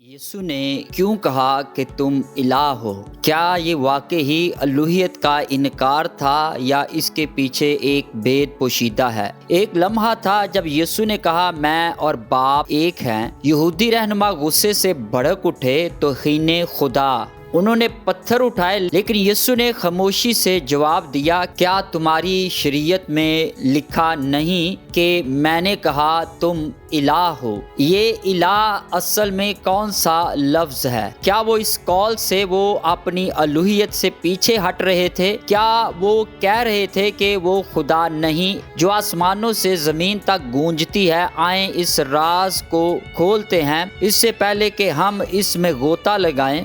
یسو نے کیوں کہا کہ تم الہ ہو؟ کیا یہ واقعی الوحیت کا انکار تھا یا اس کے پیچھے ایک بید پوشیدہ ہے؟ ایک لمحہ تھا جب یسو نے کہا، میں اور باپ ایک ہیں۔ یہودی رہنما غصے سے بھڑک اٹھے تو خینے خدا۔ انہوں نے پتھر اٹھائے، لیکن یسو نے خاموشی سے جواب دیا، کیا تمہاری شریعت میں لکھا نہیں کہ میں نے کہا تم الہ ہو؟ یہ الہ اصل میں کون سا لفظ ہے؟ کیا وہ اس کال سے وہ اپنی الوحیت سے پیچھے ہٹ رہے تھے؟ کیا وہ کہہ رہے تھے کہ وہ خدا نہیں جو آسمانوں سے زمین تک گونجتی ہے، آئیں اس راز کو کھولتے ہیں؟ اس سے پہلے کہ ہم اس میں غوطہ لگائیں۔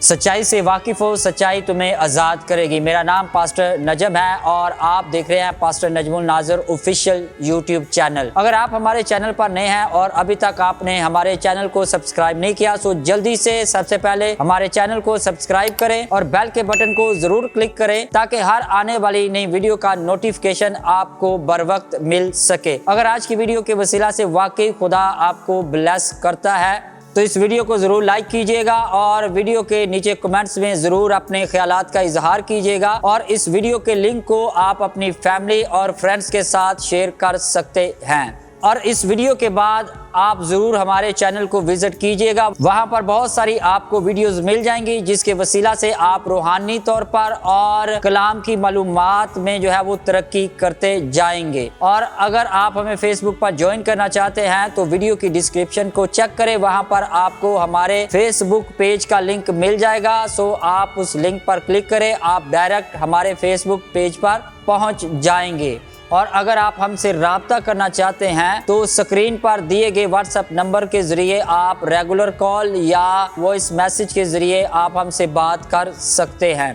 سچائی سے واقف ہو، سچائی تمہیں آزاد کرے گی۔ میرا نام پاسٹر نجم ہے اور آپ دیکھ رہے ہیں pastor Najm al-Nazir official YouTube channel. اگر آپ ہمارے چینل پر نئے ہیں اور ابھی تک آپ نے ہمارے چینل کو سبسکرائب نہیں کیا سو جلدی سے سب سے پہلے ہمارے چینل کو سبسکرائب کریں اور بیل کے بٹن کو ضرور کلک کریں تاکہ ہر آنے والی نئی ویڈیو کا نوٹیفکیشن آپ کو بر وقت مل سکے۔ اگر آج کی ویڈیو کے وسیلہ سے واقعی خدا آپ کو بلیس کرتا ہے تو اس ویڈیو کو ضرور لائک کیجیے گا اور ویڈیو کے نیچے کمنٹس میں ضرور اپنے خیالات کا اظہار کیجیے گا اور اس ویڈیو کے لنک کو آپ اپنی فیملی اور فرینڈز کے ساتھ شیئر کر سکتے ہیں۔ اور اس ویڈیو کے بعد آپ ضرور ہمارے چینل کو وزٹ کیجیے گا۔ وہاں پر بہت ساری آپ کو ویڈیوز مل جائیں گی، جس کے وسیلہ سے آپ روحانی طور پر اور کلام کی معلومات میں جو ہے وہ ترقی کرتے جائیں گے۔ اور اگر آپ ہمیں فیس بک پر جوائن کرنا چاہتے ہیں تو ویڈیو کی ڈسکرپشن کو چیک کریں۔ وہاں پر آپ کو ہمارے فیس بک پیج کا لنک مل جائے گا۔ سو آپ اس لنک پر کلک کریں، آپ ڈائریکٹ ہمارے فیس بک پیج پر پہنچ جائیں گے۔ اور اگر آپ ہم سے رابطہ کرنا چاہتے ہیں تو سکرین پر دیے گئے واٹس اپ نمبر کے ذریعے آپ ریگولر کال یا وائس میسج کے ذریعے آپ ہم سے بات کر سکتے ہیں۔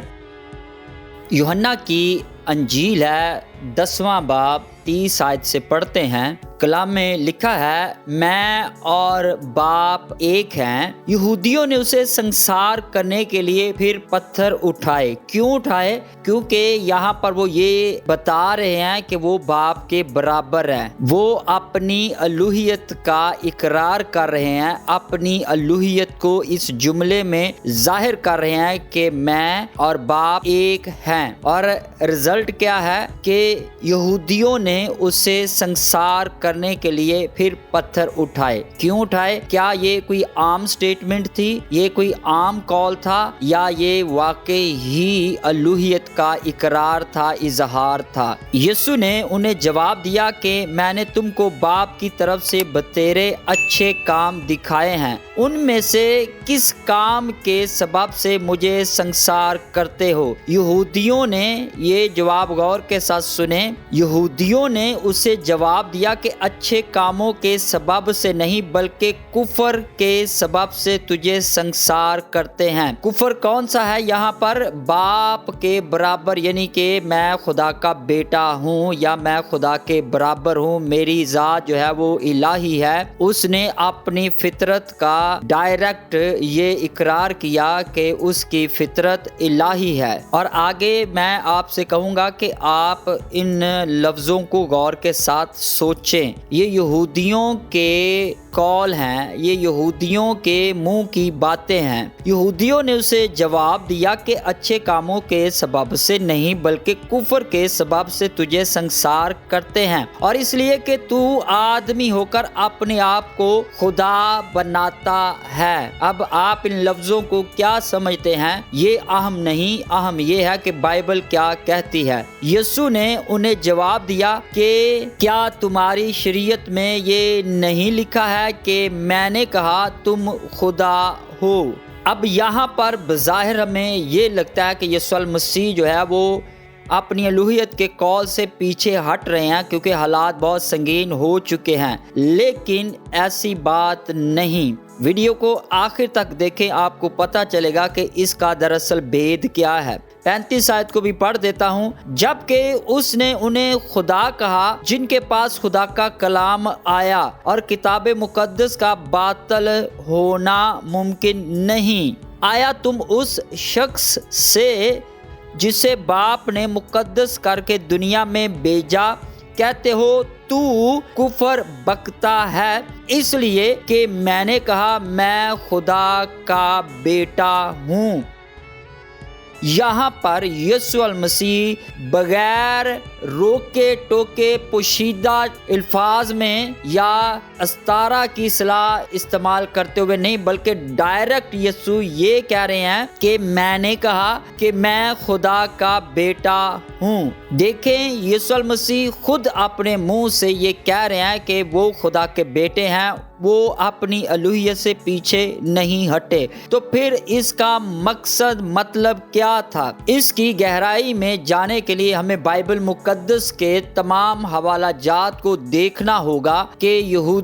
یوہنا کی انجیل ہے دسواں باب تیس آیت سے پڑھتے ہیں۔ کلام میں لکھا ہے، میں اور باپ ایک ہیں۔ یہودیوں نے اسے سنسار کرنے کے لیے پھر پتھر اٹھائے۔ کیوں اٹھائے؟ کیونکہ یہاں پر وہ یہ بتا رہے ہیں کہ وہ باپ کے برابر ہیں۔ وہ اپنی الوحیت کا اقرار کر رہے ہیں۔ اپنی الوحیت کو اس جملے میں ظاہر کر رہے ہیں کہ میں اور باپ ایک ہیں۔ اور رزلٹ کیا ہے؟ کہ یہودیوں نے اسے سنسار کر کرنے کے لیے پھر پتھر اٹھائے۔ کیوں اٹھائے؟ کیا یہ کوئی عام سٹیٹمنٹ تھی؟ یہ کوئی عام کال تھا یا یہ واقعی ہی الوحیت کا اقرار تھا، اظہار تھا؟ یسو نے انہیں جواب دیا کہ میں نے تم کو باپ کی طرف سے بتیرے اچھے کام دکھائے ہیں۔ ان میں سے کس کام کے سبب سے مجھے سنسار کرتے ہو؟ یہودیوں نے یہ جواب غور کے ساتھ سنے یہودیوں نے اسے جواب دیا کہ اچھے کاموں کے سبب سے نہیں بلکہ کفر کے سبب سے تجھے سنسار کرتے ہیں۔ کفر کون سا ہے؟ یہاں پر باپ کے برابر یعنی کہ میں خدا کا بیٹا ہوں یا میں خدا کے برابر ہوں، میری ذات جو ہے وہ الہی ہے۔ اس نے اپنی فطرت کا ڈائریکٹ یہ اقرار کیا کہ اس کی فطرت الہی ہے۔ اور آگے میں آپ سے کہوں گا کہ آپ ان لفظوں کو غور کے ساتھ سوچیں۔ یہ یہودیوں کے کال ہیں، یہ یہودیوں کے منہ کی باتیں ہیں۔ یہودیوں نے اسے جواب دیا کہ اچھے کاموں کے سبب سے نہیں، بلکہ کفر کے سبب سے تجھے سنسار کرتے ہیں۔ اور اس لیے کہ تو آدمی ہو کر اپنے آپ کو خدا بناتا ہے۔ اب آپ ان لفظوں کو کیا سمجھتے ہیں؟ یہ اہم نہیں، اہم یہ ہے کہ بائبل کیا کہتی ہے۔ یسو نے انہیں جواب دیا کہ کیا تمہاری شریعت میں یہ نہیں لکھا ہے کہ میں نے کہا تم خدا ہو۔ اب یہاں پر بظاہر ہمیں یہ لگتا ہے کہ یسوع المسیح جو ہے وہ اپنی الوحیت کے کال سے پیچھے ہٹ رہے ہیں کیونکہ حالات بہت سنگین ہو چکے ہیں۔ لیکن ایسی بات نہیں۔ ویڈیو کو آخر تک دیکھیں، آپ کو پتا چلے گا کہ اس کا دراصل بید کیا ہے۔ پینتیس آیت کو بھی پڑھ دیتا ہوں۔ جبکہ اس نے انہیں خدا کہا، جن کے پاس خدا کا کلام آیا اور کتاب مقدس کا باطل ہونا ممکن نہیں۔ آیا تم اس شخص سے جسے باپ نے مقدس کر کے دنیا میں بیجا کہتے ہو تو کفر بکتا ہے۔ اس لیے کہ میں نے کہا، میں خدا کا بیٹا ہوں۔ یہاں پر یسو المسیح بغیر روکے ٹوکے پوشیدہ الفاظ میں یا استارہ کی صلاح استعمال کرتے ہوئے نہیں، بلکہ ڈائریکٹ یسو یہ کہہ رہے ہیں کہ میں نے کہا کہ میں خدا کا بیٹا ہوں۔ دیکھیں یسو المسیح خود اپنے منہ سے یہ کہہ رہے ہیں کہ وہ خدا کے بیٹے ہیں، وہ اپنی الوحیت سے پیچھے نہیں ہٹے۔ تو پھر اس کا مقصد مطلب کیا تھا؟ اس کی گہرائی میں جانے کے لیے ہمیں بائبل مقدس کے تمام حوالہ جات کو دیکھنا ہوگا کہ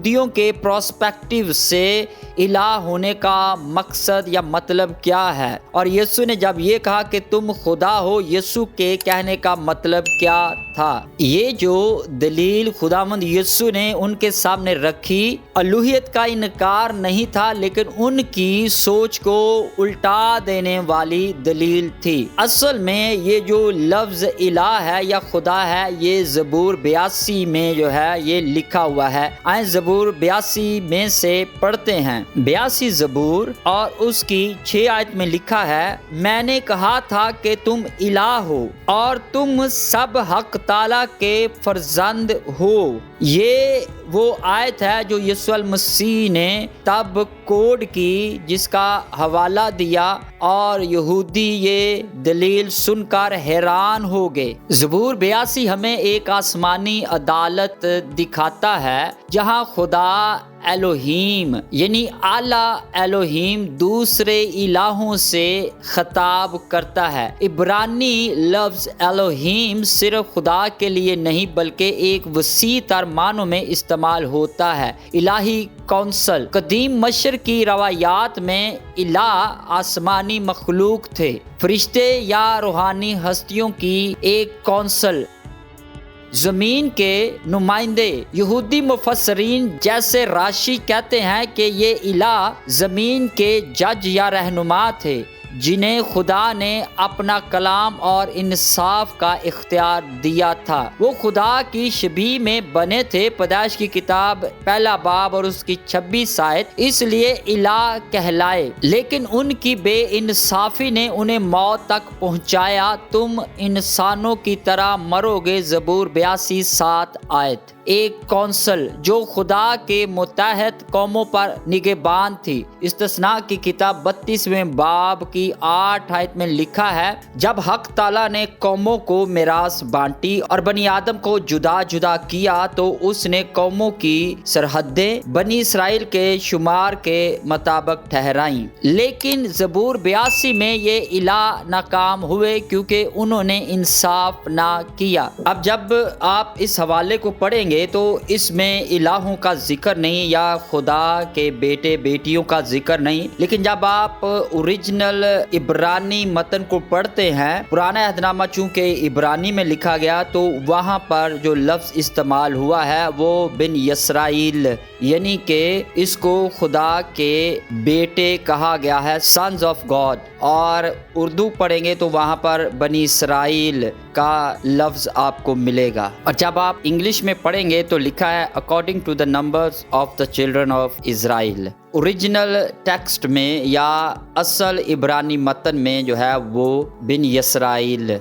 یہودیوں کے پروسپیکٹیو سے الہ ہونے کا مقصد یا مطلب کیا ہے؟ اور یسو نے جب یہ کہا کہ تم خدا ہو، یسو کے کہنے کا مطلب کیا تھا؟ یہ جو دلیل خدا مند یسو نے ان کے سامنے رکھی، الوحیت کا انکار نہیں تھا، لیکن ان کی سوچ کو الٹا دینے والی دلیل تھی۔ اصل میں یہ جو لفظ الہ ہے یا خدا ہے، یہ زبور بیاسی میں جو ہے، یہ لکھا ہوا ہے۔ آئیں زبور بیاسی میں سے پڑھتے ہیں۔ بیاسی زبور اور اس کی چھ آیت میں لکھا ہے، میں نے کہا تھا کہ تم الہ ہو اور تم سب حق تعالی کے فرزند ہو۔ یہ وہ آیت ہے جو یسو المسیح نے تب کوڈ کی، جس کا حوالہ دیا اور یہودی یہ دلیل سن کر حیران ہو گئے۔ زبور بیاسی ہمیں ایک آسمانی عدالت دکھاتا ہے، جہاں خدا الوہیم یعنی اعلیٰ الوہیم دوسرے الہوں سے خطاب کرتا ہے۔ عبرانی لفظ الوہیم صرف خدا کے لیے نہیں بلکہ ایک وسیع تر معنوں میں استعمال ہوتا ہے۔ الہی کونسل، قدیم مشر کی روایات میں الہ آسمانی مخلوق تھے۔ فرشتے یا روحانی ہستیوں کی ایک کونسل۔ زمین کے نمائندے، یہودی مفسرین جیسے راشی کہتے ہیں کہ یہ الہ زمین کے جج یا رہنما تھے۔ جنہیں خدا نے اپنا کلام اور انصاف کا اختیار دیا تھا۔ وہ خدا کی شبی میں بنے تھے۔ پیدائش کی کتاب پہلا باب اور اس کی چھبیس آیت اس لیے الہ کہلائے۔ لیکن ان کی بے انصافی نے انہیں موت تک پہنچایا۔ تم انسانوں کی طرح مرو گے۔ زبور بیاسی سات آیت۔ ایک کونسل جو خدا کے متحد قوموں پر نگہبان تھی۔ استثناء کی کتاب بتیسویں باب کی آٹھ آیت میں لکھا ہے، جب حق تعالیٰ نے قوموں کو میراث بانٹی اور بنی آدم کو جدا جدا کیا تو اس نے قوموں کی سرحدیں بنی اسرائیل کے شمار کے مطابق ٹھہرائیں۔ لیکن زبور بیاسی میں یہ الہ ناکام ہوئے کیونکہ انہوں نے انصاف نہ کیا۔ اب جب آپ اس حوالے کو پڑھیں گے گے تو اس میں الہوں کا ذکر نہیں یا خدا کے بیٹے بیٹیوں کا ذکر نہیں، لیکن جب آپ اوریجنل عبرانی متن کو پڑھتے ہیں، پرانا عہد نامہ چونکہ عبرانی میں لکھا گیا تو وہاں پر جو لفظ استعمال ہوا ہے وہ بن یسرائیل یعنی کہ اس کو خدا کے بیٹے کہا گیا ہے سنز آف گاڈ اور اردو پڑھیں گے تو وہاں پر بنی اسرائیل۔ کا لفظ آپ کو ملے گا۔ اور جب آپ انگلش میں پڑھیں گے تو لکھا ہے according to the numbers of the children of Israel original text میں یا اصل عبرانی متن میں جو ہے وہ بن یسرائیل۔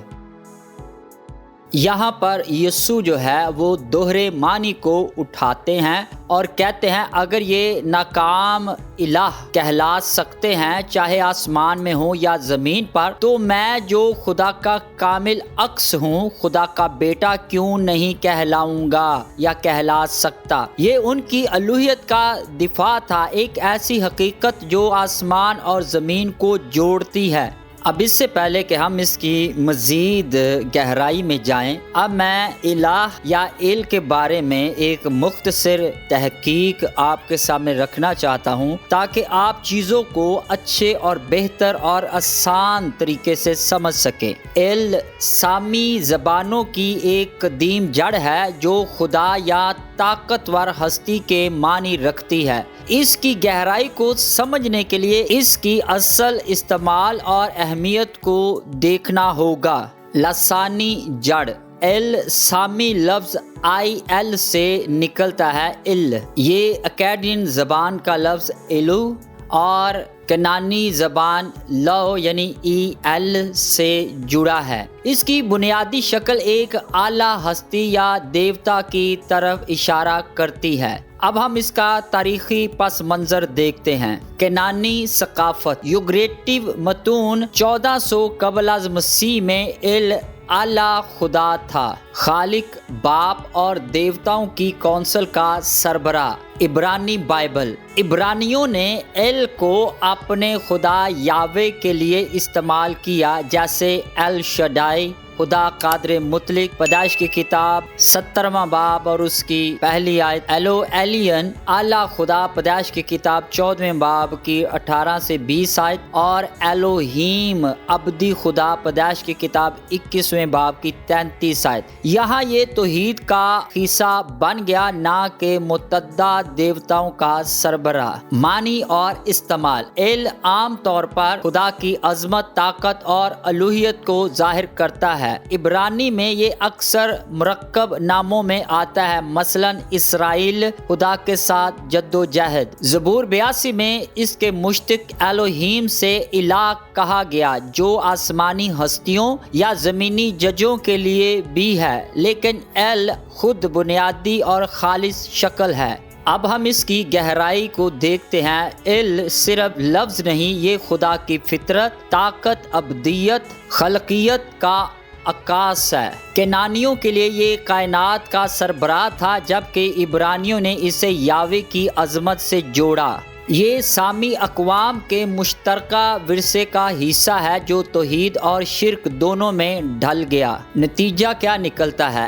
یہاں پر یسو جو ہے وہ دوہرے معنی کو اٹھاتے ہیں اور کہتے ہیں، اگر یہ ناکام الہ کہلا سکتے ہیں، چاہے آسمان میں ہوں یا زمین پر، تو میں جو خدا کا کامل عکس ہوں، خدا کا بیٹا کیوں نہیں کہلاؤں گا یا کہلا سکتا؟ یہ ان کی الوحیت کا دفاع تھا، ایک ایسی حقیقت جو آسمان اور زمین کو جوڑتی ہے۔ اب اس سے پہلے کہ ہم اس کی مزید گہرائی میں جائیں، اب میں الہ یا ال کے بارے میں ایک مختصر تحقیق آپ کے سامنے رکھنا چاہتا ہوں تاکہ آپ چیزوں کو اچھے اور بہتر اور آسان طریقے سے سمجھ سکیں۔ ال سامی زبانوں کی ایک قدیم جڑ ہے جو خدا یا طاقتور ہستی کے معنی رکھتی ہے۔ اس کی گہرائی کو سمجھنے کے لیے اس کی اصل استعمال اور اہمیت کو دیکھنا ہوگا۔ لسانی جڑ۔ ایل سامی لفظ آئی ایل سے نکلتا ہے ال یہ اکیڈین زبان کا لفظ الو اور کنانی زبان لو یعنی ای ایل سے جڑا ہے۔ اس کی بنیادی شکل ایک اعلیٰ ہستی یا دیوتا کی طرف اشارہ کرتی ہے۔ اب ہم اس کا تاریخی پس منظر دیکھتے ہیں کینانی ثقافت یوگریٹو متون چودہ سو قبل از مسیح میں ال اعلی خدا تھا۔ خالق، باپ اور دیوتاؤں کی کونسل کا سربراہ، عبرانی بائبل۔ عبرانیوں نے ایل کو اپنے خدا یاوے کے لیے استعمال کیا، جیسے ایل شڈائی، خدا قادر مطلق، پیدائش کی کتاب، سترواں باب اور اس کی پہلی آیت۔ ایلو ایلین، اعلیٰ خدا، پیدائش کی کتاب، چودویں باب کی اٹھارہ سے بیس آیت۔ اور ایلوہیم، ابدی خدا، پیدائش کی کتاب، اکیسویں باب کی تینتیس آیت۔ یہاں یہ توحید کا حصہ بن گیا نہ کہ متعدد دیوتاؤں کا سربراہ۔ معنی اور استعمال۔ ایل عام طور پر خدا کی عظمت، طاقت اور الوحیت کو ظاہر کرتا ہے۔ ہے عبرانی میں یہ اکثر مرکب ناموں میں آتا ہے۔ مثلا اسرائیل خدا کے ساتھ جد و جہد۔ زبور بیاسی میں اس کے مشتق الوہیم سے الہ کہا گیا، جو آسمانی ہستیوں یا زمینی ججوں کے لیے بھی ہے، لیکن ایل خود بنیادی اور خالص شکل ہے۔ اب ہم اس کی گہرائی کو دیکھتے ہیں۔ ال صرف لفظ نہیں، یہ خدا کی فطرت، طاقت، ابدیت، خلقیت کا عکاس ہے۔ کینانیوں کے لیے یہ کائنات کا سربراہ تھا، جبکہ عبرانیوں نے اسے یاوے کی عظمت سے جوڑا۔ یہ سامی اقوام کے مشترکہ ورثے کا حصہ ہے جو توحید اور شرک دونوں میں ڈھل گیا۔ نتیجہ کیا نکلتا ہے؟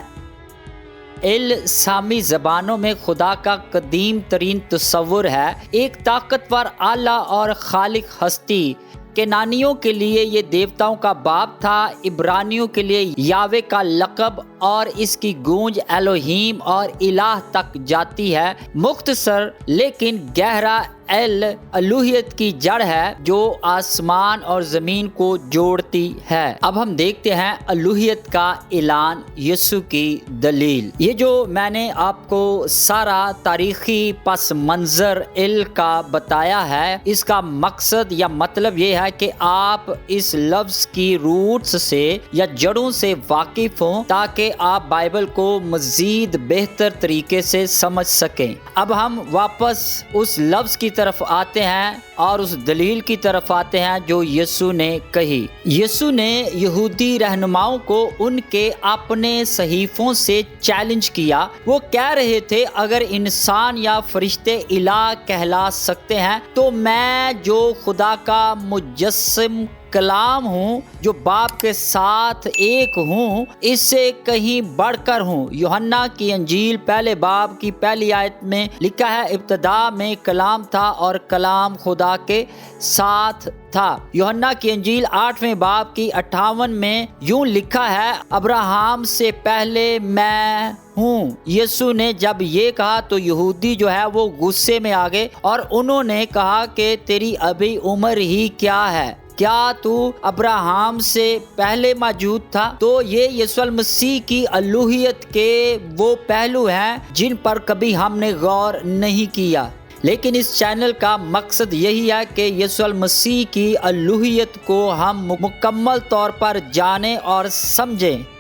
ال سامی زبانوں میں خدا کا قدیم ترین تصور ہے۔ ایک طاقتور اعلیٰ اور خالق ہستی۔ کینانیوں کے لیے یہ دیوتاؤں کا باپ تھا، عبرانیوں کے لیے یاوے کا لقب اور اس کی گونج الوہیم اور الہ تک جاتی ہے۔ مختصر لیکن گہرا ایل الوحیت کی جڑ ہے جو آسمان اور زمین کو جوڑتی ہے۔ اب ہم دیکھتے ہیں الوحیت کا اعلان یسو کی دلیل۔ یہ جو میں نے آپ کو سارا تاریخی پس منظر ال کا بتایا ہے، اس کا مقصد یا مطلب یہ ہے کہ آپ اس لفظ کی روٹس سے یا جڑوں سے واقف ہوں تاکہ آپ بائبل کو مزید بہتر طریقے سے سمجھ سکیں۔ اب ہم واپس اس لفظ کی طرف آتے ہیں۔ اور اس دلیل کی طرف آتے ہیں جو یسو نے کہی۔ یسو نے یہودی رہنماؤں کو ان کے اپنے صحیفوں سے چیلنج کیا۔ وہ کہہ رہے تھے، اگر انسان یا فرشتے الہ کہلا سکتے ہیں، تو میں جو خدا کا مجسم کلام ہوں، جو باپ کے ساتھ ایک ہوں اس سے کہیں بڑھ کر ہوں۔ یوہنا کی انجیل پہلے باپ کی پہلی آیت میں لکھا ہے، ابتدا میں کلام تھا اور کلام خدا کے ساتھ تھا۔ یوہنا کی انجیل آٹھویں باپ کی اٹھاون میں یوں لکھا ہے، ابراہم سے پہلے میں ہوں۔ یسو نے جب یہ کہا تو یہودی جو ہے وہ غصے میں آگے اور انہوں نے کہا کہ تیری ابھی عمر ہی کیا ہے؟ کیا تو ابراہم سے پہلے موجود تھا؟ تو یہ یسو المسیح کی الوحیت کے وہ پہلو ہیں جن پر کبھی ہم نے غور نہیں کیا۔ لیکن اس چینل کا مقصد یہی ہے کہ یسو المسیح کی الوحیت کو ہم مکمل طور پر جانیں اور سمجھیں۔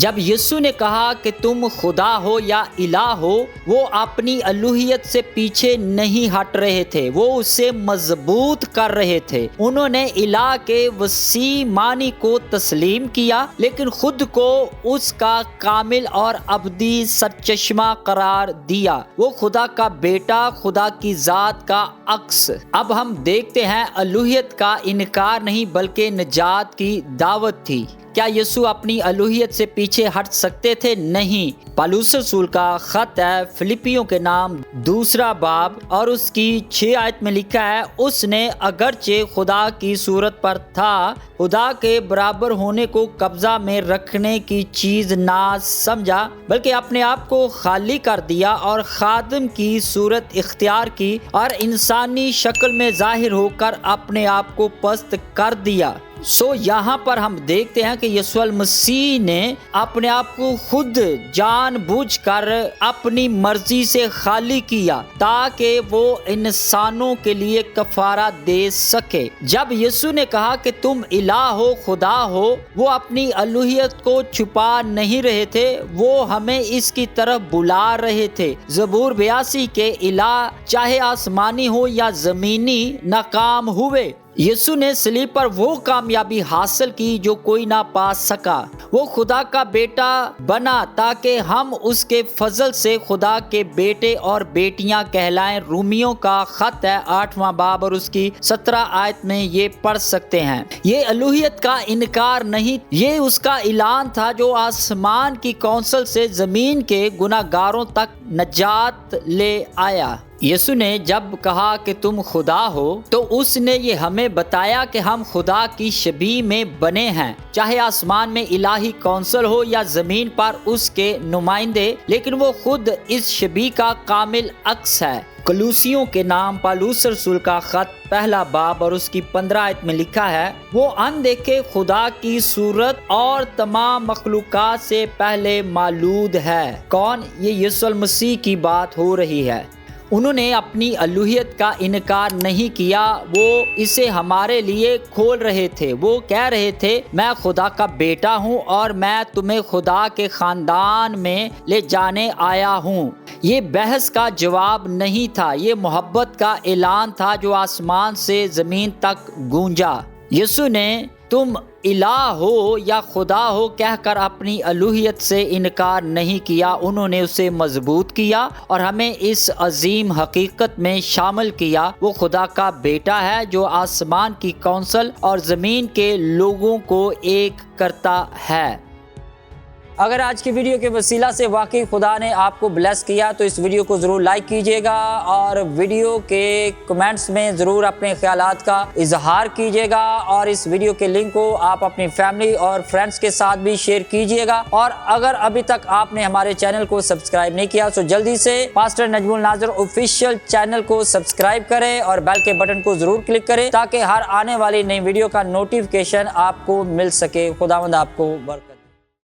جب یسو نے کہا کہ تم خدا ہو یا الہ ہو، وہ اپنی الوحیت سے پیچھے نہیں ہٹ رہے تھے، وہ اسے مضبوط کر رہے تھے۔ انہوں نے الہ کے وسیع معنی کو تسلیم کیا، لیکن خود کو اس کا کامل اور ابدی سرچشمہ قرار دیا۔ وہ خدا کا بیٹا، خدا کی ذات کا عکس۔ اب ہم دیکھتے ہیں الوحیت کا انکار نہیں، بلکہ نجات کی دعوت تھی۔ کیا یسو اپنی الوحیت سے پیچھے ہٹ سکتے تھے؟ نہیں۔ پالوس رسول کا خط ہے، فلپیوں کے نام، دوسرا باب، اور اس کی چھ آیت میں لکھا ہے، اس نے اگرچہ خدا کی صورت پر تھا، خدا کے برابر ہونے کو قبضہ میں رکھنے کی چیز نہ سمجھا، بلکہ اپنے آپ کو خالی کر دیا اور خادم کی صورت اختیار کی اور انسانی شکل میں ظاہر ہو کر اپنے آپ کو پست کر دیا۔ سو یہاں پر ہم دیکھتے ہیں کہ یسوع المسیح نے اپنے آپ کو خود جان بوجھ کر اپنی مرضی سے خالی کیا تاکہ وہ انسانوں کے لیے کفارہ دے سکے۔ جب یسوع نے کہا کہ تم الہ ہو، خدا ہو، وہ اپنی الوہیت کو چھپا نہیں رہے تھے، وہ ہمیں اس کی طرف بلا رہے تھے۔ زبور بیاسی کے الہ چاہے آسمانی ہو یا زمینی، ناکام ہوئے۔ یسو نے سلیب پر وہ کامیابی حاصل کی جو کوئی نہ پا سکا۔ وہ خدا کا بیٹا بنا تاکہ ہم اس کے فضل سے خدا کے بیٹے اور بیٹیاں کہلائیں۔ رومیوں کا خط ہے آٹھواں باب اور اس کی سترہ آیت میں یہ پڑھ سکتے ہیں۔ یہ الوہیت کا انکار نہیں، یہ اس کا اعلان تھا جو آسمان کی کونسل سے زمین کے گناہ گاروں تک نجات لے آیا۔ یسو نے جب کہا کہ تم خدا ہو، تو اس نے یہ ہمیں بتایا کہ ہم خدا کی شبی میں بنے ہیں۔ چاہے آسمان میں الہی کونسل ہو یا زمین پر اس کے نمائندے، لیکن وہ خود اس شبی کا کامل عکس ہے۔ کلوسیوں کے نام پالوس رسول کا خط پہلا باب اور اس کی پندرہ آیت میں لکھا ہے، وہ ان دیکھے خدا کی صورت اور تمام مخلوقات سے پہلے معلود ہے۔ کون؟ یہ یسوع المسیح کی بات ہو رہی ہے۔ انہوں نے اپنی الوہیت کا انکار نہیں کیا، وہ اسے ہمارے لیے کھول رہے تھے۔ وہ کہہ رہے تھے، میں خدا کا بیٹا ہوں اور میں تمہیں خدا کے خاندان میں لے جانے آیا ہوں۔ یہ بحث کا جواب نہیں تھا، یہ محبت کا اعلان تھا جو آسمان سے زمین تک گونجا۔ یسو نے، تم الہ ہو یا خدا ہو کہہ کر اپنی الوحیت سے انکار نہیں کیا، انہوں نے اسے مضبوط کیا اور ہمیں اس عظیم حقیقت میں شامل کیا۔ وہ خدا کا بیٹا ہے جو آسمان کی کونسل اور زمین کے لوگوں کو ایک کرتا ہے۔ اگر آج کی ویڈیو کے وسیلہ سے واقعی خدا نے آپ کو بلیس کیا تو اس ویڈیو کو ضرور لائک کیجیے گا اور ویڈیو کے کمنٹس میں ضرور اپنے خیالات کا اظہار کیجیے گا اور اس ویڈیو کے لنک کو آپ اپنی فیملی اور فرینڈس کے ساتھ بھی شیئر کیجیے گا اور اگر ابھی تک آپ نے ہمارے چینل کو سبسکرائب نہیں کیا تو جلدی سے pastor Najam ul-Nazir official channel کو سبسکرائب کریں اور بیل کے بٹن کو ضرور کلک کریں تاکہ ہر آنے والی نئی ویڈیو کا نوٹیفکیشن آپ کو مل سکے خداوند آپ کو برکت